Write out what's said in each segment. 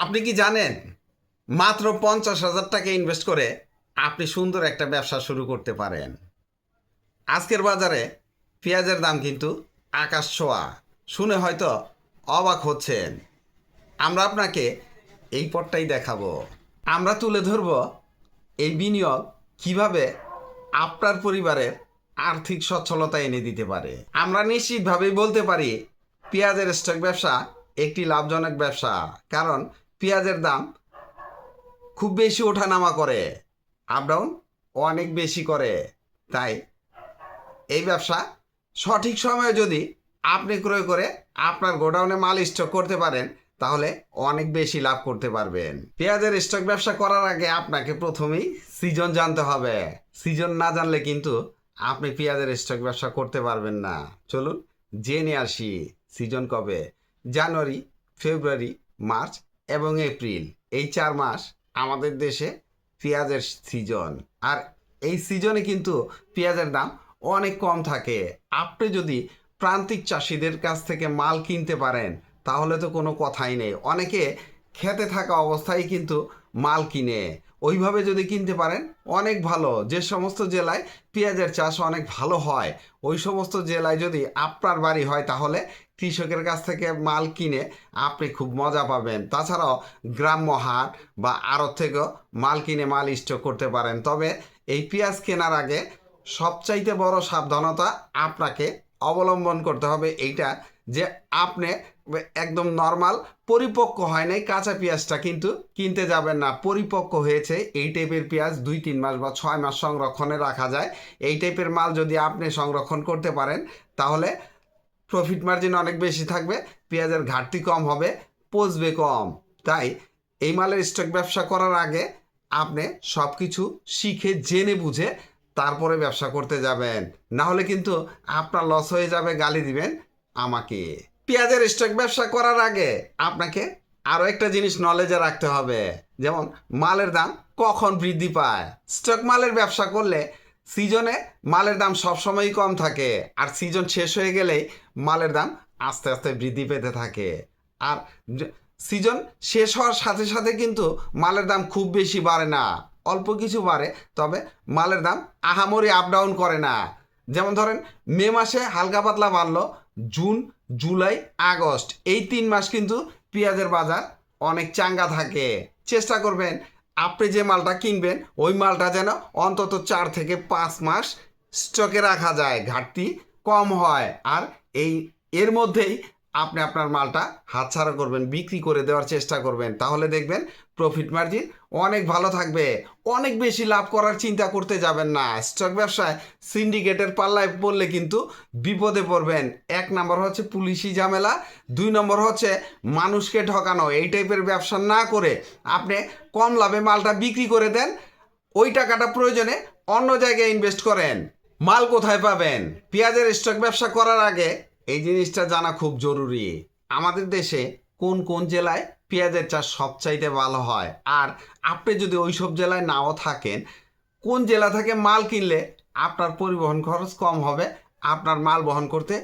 আপনি কি জানেন? মাত্র পঞ্চাশ হাজার টাকা ইনভেস্ট করে আপনি সুন্দর একটা ব্যবসা শুরু করতে পারেন। আজকের বাজারে পেঁয়াজের দাম কিন্তু আকাশ ছোঁয়া। শুনে হয়তো অবাক হচ্ছেন। আমরা আপনাকে এই পথটাই দেখাবো। আমরা তুলে ধরব এই বিনিয়োগ কীভাবে আপনার পরিবারের আর্থিক সচ্ছলতা এনে দিতে পারে। আমরা নিশ্চিতভাবেই বলতে পারি, পেঁয়াজের স্টক ব্যবসা একটি লাভজনক ব্যবসা। কারণ পেঁয়াজের দাম খুব বেশি ওঠানামা করে আপ ডাউন অনেক বেশি করে। তাই এই ব্যবসা সঠিক সময়ে যদি আপনি ক্রয় করে আপনার গোডাউনে মাল স্টক করতে পারেন, তাহলে অনেক বেশি লাভ করতে পারবেন। পেঁয়াজের স্টক ব্যবসা করার আগে আপনাকে প্রথমেই সিজন জানতে হবে। সিজন না জানলে কিন্তু আপনি পেঁয়াজের স্টক ব্যবসা করতে পারবেন না। চলুন জেনে আসি সিজন কবে? জানুয়ারি, ফেব্রুয়ারি, মার্চ এবং এপ্রিল। এই চার মাস আমাদের দেশে পেঁয়াজের সিজন আর এই সিজনে কিন্তু পেঁয়াজের দাম অনেক কম থাকে। আপনি যদি প্রান্তিক চাষিদের কাছ থেকে মাল কিনতে পারেন, তাহলে তো কোনো কথাই নেই। অনেকে খেতে থাকা অবস্থায় কিন্তু মাল কিনে। ওইভাবে যদি কিনতে পারেন, অনেক ভালো। যে সমস্ত জেলায় পেঁয়াজের চাষ অনেক ভালো হয়, ওই সমস্ত জেলায় যদি আপনার বাড়ি হয় তাহলে কৃষকের কাছ থেকে মাল কিনে আপনি খুব মজা পাবেন। তাছাড়াও গ্রাম্য হাট বা আড়ত থেকেও মাল কিনে মাল স্টক করতে পারেন। তবে এই পেঁয়াজ কেনার আগে সবচাইতে বড় সাবধানতা আপনাকে অবলম্বন করতে হবে এইটা যে আপনি একদম নর্মাল পরিপক্ক হয় নাই, কাঁচা পেঁয়াজটা কিন্তু কিনতে যাবেন না। পরিপক্ক হয়েছে এই টাইপের পেঁয়াজ দুই, তিন মাস বা ছয় মাস সংরক্ষণে রাখা যায়। এই টাইপের মাল যদি আপনি সংরক্ষণ করতে পারেন, তাহলে প্রফিট মার্জিন অনেক বেশি থাকবে, পেঁয়াজের ঘাটতি কম হবে, পচবে কম। তাই এই মালের স্টক ব্যবসা করার আগে আপনি সব কিছু শিখে, জেনে, বুঝে তারপরে ব্যবসা করতে যাবেন। না হলে কিন্তু আপনার লস হয়ে যাবে, গালি দিবেন আমাকে। পেঁয়াজের স্টক ব্যবসা করার আগে আপনাকে আরও একটা জিনিস নলেজে রাখতে হবে। যেমন মালের দাম কখন বৃদ্ধি পায়। স্টক মালের ব্যবসা করলে সিজনে মালের দাম সবসময়ই কম থাকে আর সিজন শেষ হয়ে গেলেই মালের দাম আস্তে আস্তে বৃদ্ধি পেতে থাকে। আর সিজন শেষ হওয়ার সাথে সাথে কিন্তু মালের দাম খুব বেশি বাড়ে না। অল্প কিছু বাড়ে, তবে মালের দাম আহামরি আপ ডাউন করে না। যেমন ধরেন, মে মাসে হালকা পাতলা বাড়লো জুন, জুলাই, আগস্ট। এই তিন মাস কিন্তু পেঁয়াজের বাজার অনেক চাঙ্গা থাকে। চেষ্টা করবেন, আপনি যে মালটা কিনবেন, ওই মালটা যেন অন্তত চার থেকে পাঁচ মাস স্টকে রাখা যায়। ঘাটতি কম হয়। আর এই, এর মধ্যেই আপনি আপনার মালটা হাতছাড়া করবেন, বিক্রি করে দেওয়ার চেষ্টা করবেন। তাহলে দেখবেন প্রফিট মার্জিন অনেক ভালো থাকবে। অনেক বেশি লাভ করার চিন্তা করতে যাবেন না। স্টক ব্যবসায় সিন্ডিকেটের পাল্লায় পড়লে কিন্তু বিপদে পড়বেন। এক নম্বর হচ্ছে পুলিশি ঝামেলা, দুই নম্বর হচ্ছে মানুষকে ঠকানো। এই টাইপের ব্যবসা না করে আপনি কম লাভে মালটা বিক্রি করে দেন। ওই টাকাটা প্রয়োজনে অন্য জায়গায় ইনভেস্ট করেন। মাল কোথায় পাবেন? পেঁয়াজের স্টক ব্যবসা করার আগে এই জিনিসটা জানা খুব জরুরি। আমাদের দেশে কোন কোন জেলায় পেঁয়াজের চাষ সবচাইতে ভালো হয়? আর আপনি যদি ওই সব জেলায় নাও থাকেন, কোন জেলা থেকে মাল কিনলে আপনার পরিবহন খরচ কম হবে, আপনার মাল বহন করতে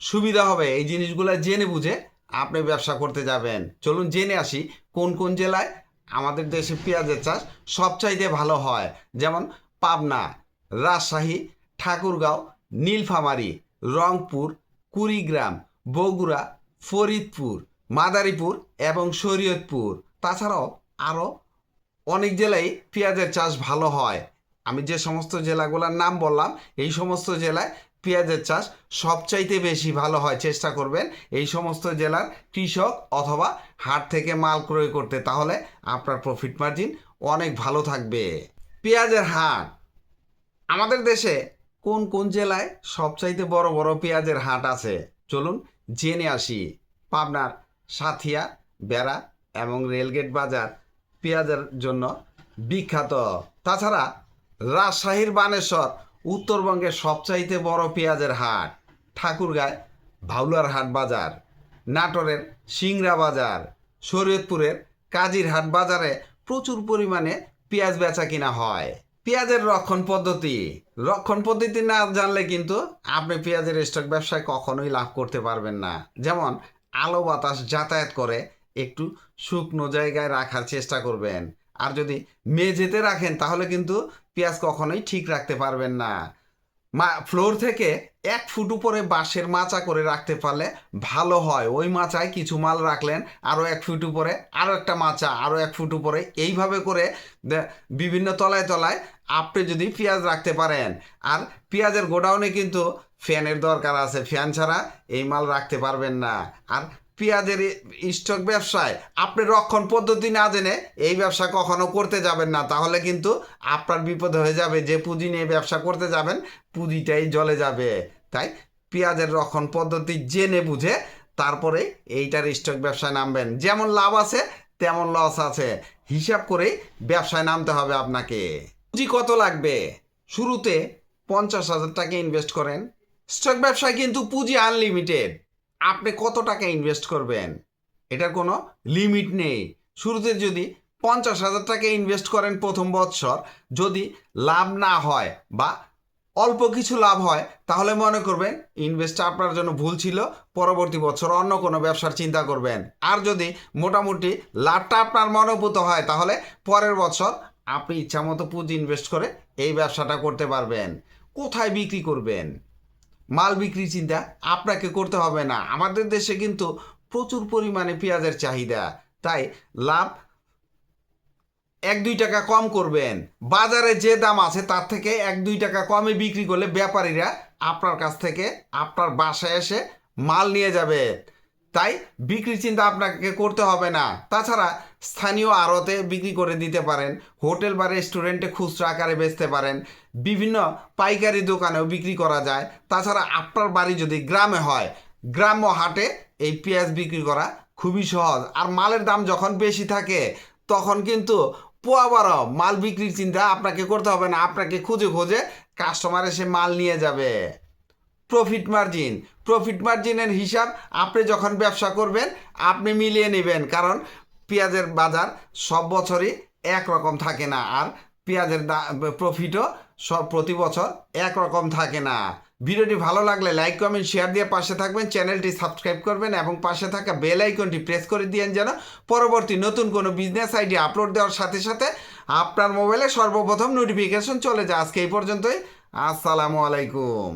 সুবিধা হবে? এই জিনিসগুলো জেনে বুঝে আপনি ব্যবসা করতে যাবেন। চলুন জেনে আসি কোন কোন জেলায় আমাদের দেশে পেঁয়াজের চাষ সবচাইতে ভালো হয়। যেমন পাবনা, রাজশাহী, ঠাকুরগাঁও, নীলফামারী, রংপুর কুড়িগ্রাম, বগুড়া, ফরিদপুর, মাদারীপুর এবং শরীয়তপুর। তাছাড়াও আরও অনেক জেলায় পেঁয়াজের চাষ ভালো হয়। আমি যে সমস্ত জেলাগুলোর নাম বললাম, এই সমস্ত জেলায় পেঁয়াজের চাষ সবচাইতে বেশি ভালো হয়, চেষ্টা করবেন এই সমস্ত জেলার কৃষক অথবা হাট থেকে মাল ক্রয় করতে। তাহলে আপনার প্রফিট মার্জিন অনেক ভালো থাকবে। পেঁয়াজের হাট আমাদের দেশে কোন কোন জেলায় সবচাইতে বড় বড় পেঁয়াজের হাট আছে? চলুন জেনে আসি। পাবনার সাথিয়া, বেড়া এবং রেলগেট বাজার পেঁয়াজের জন্য বিখ্যাত। তাছাড়া রাজশাহীর বানেশ্বর উত্তরবঙ্গের সবচাইতে বড় পেঁয়াজের হাট ঠাকুরগাঁয় ভাউলার হাট বাজার, নাটোরের সিংড়া বাজার, শরীয়তপুরের কাজিরহাট বাজারে প্রচুর পরিমাণে পেঁয়াজ বেচা কিনা হয়। পেঁয়াজের রক্ষণ পদ্ধতি। রক্ষণ পদ্ধতি না জানলে কিন্তু আপনি পেঁয়াজের স্টক ব্যবসায় কখনোই লাভ করতে পারবেন না। যেমন, আলো বাতাস যাতায়াত করে একটু শুকনো জায়গায় রাখার চেষ্টা করবেন। আর যদি মেঝেতে রাখেন, তাহলে কিন্তু পেঁয়াজ কখনোই ঠিক রাখতে পারবেন না। ফ্লোর থেকে এক ফুট উপরে বাঁশের মাচা করে রাখতে পারলে ভালো হয়। ওই মাচায় কিছু মাল রাখলেন আরও এক ফুট উপরে আরও একটা মাচা আরও এক ফুট উপরে। এইভাবে করে বিভিন্ন তলায় তলায় আপনি যদি পেঁয়াজ রাখতে পারেন। আর পেঁয়াজের গোডাউনে কিন্তু ফ্যানের দরকার আছে। ফ্যান ছাড়া এই মাল রাখতে পারবেন না। আর পেঁয়াজের স্টক ব্যবসায়। আপনি রক্ষণ পদ্ধতি না জেনে এই ব্যবসা কখনো করতে যাবেন না, তাহলে কিন্তু আপনার বিপদ হয়ে যাবে। যে পুঁজি নিয়ে ব্যবসা করতে যাবেন, পুঁজিটাই জলে যাবে। তাই পেঁয়াজের রক্ষণ পদ্ধতি জেনে বুঝে তারপরে এইটার স্টক ব্যবসায় নামবেন। যেমন লাভ আছে, তেমন লস আছে। হিসাব করেই ব্যবসায় নামতে হবে আপনাকে। পুঁজি কত লাগবে? শুরুতে পঞ্চাশ হাজার টাকা ইনভেস্ট করেন। স্টক ব্যবসায় কিন্তু পুঁজি আনলিমিটেড আপনি কত টাকা ইনভেস্ট করবেন? এটার কোনো লিমিট নেই। শুরুতে যদি পঞ্চাশ হাজার টাকা ইনভেস্ট করেন প্রথম বৎসর, যদি লাভ না হয় বা অল্প কিছু লাভ হয়, তাহলে মনে করবেন ইনভেস্টটা আপনার জন্য ভুল ছিল, পরবর্তী বছর অন্য কোনো ব্যবসার চিন্তা করবেন। আর যদি মোটামুটি লাভটা আপনার মনোভূত হয়, তাহলে পরের বছর আপনি ইচ্ছামতো পুঁজি ইনভেস্ট করে এই ব্যবসাটা করতে পারবেন। কোথায় বিক্রি করবেন? মাল বিক্রি চিন্তা আপনাকে করতে হবে না। আমাদের দেশে কিন্তু প্রচুর পরিমাণে পেঁয়াজের চাহিদা। তাই লাভ এক দুই টাকা কম করবেন। বাজারে যে দাম আছে তার থেকে এক দুই টাকা কমে বিক্রি করলে ব্যাপারীরা আপনার কাছ থেকে আপনার বাসায় এসে মাল নিয়ে যাবে। তাই বিক্রি চিন্তা আপনাকে করতে হবে না। তাছাড়া স্থানীয় আড়তে বিক্রি করে দিতে পারেন, হোটেল বা রেস্টুরেন্টে খুচরা আকারে বেচতে পারেন, বিভিন্ন পাইকারি দোকানেও বিক্রি করা যায়। তাছাড়া আপনার বাড়ি যদি গ্রামে হয়, গ্রাম্য হাটে এই পেঁয়াজ বিক্রি করা খুবই সহজ। আর মালের দাম যখন বেশি থাকে, তখন কিন্তু পোয়া বারো, মাল বিক্রির চিন্তা আপনাকে করতে হবে না। আপনাকে খুঁজে খুঁজে কাস্টমার এসে মাল নিয়ে যাবে। প্রফিট মার্জিন প্রফিট মার্জিনের হিসাব আপনি যখন ব্যবসা করবেন, আপনি মিলিয়ে নেবেন। কারণ পেঁয়াজের বাজার সব বছরই একরকম থাকে না আর পেঁয়াজের প্রফিটও সব প্রতি বছর একরকম থাকে না। ভিডিওটি ভালো লাগলে লাইক কমেন্ট শেয়ার দিয়ে পাশে থাকবেন। চ্যানেলটি সাবস্ক্রাইব করবেন এবং পাশে থাকা বেল আইকনটি প্রেস করে দিয়েন যেন পরবর্তী নতুন কোনো বিজনেস আইডি আপলোড দেওয়ার সাথে সাথে আপনার মোবাইলে সর্বপ্রথম নোটিফিকেশন চলে যায়। আজকে এই পর্যন্তই। আসসালামু আলাইকুম।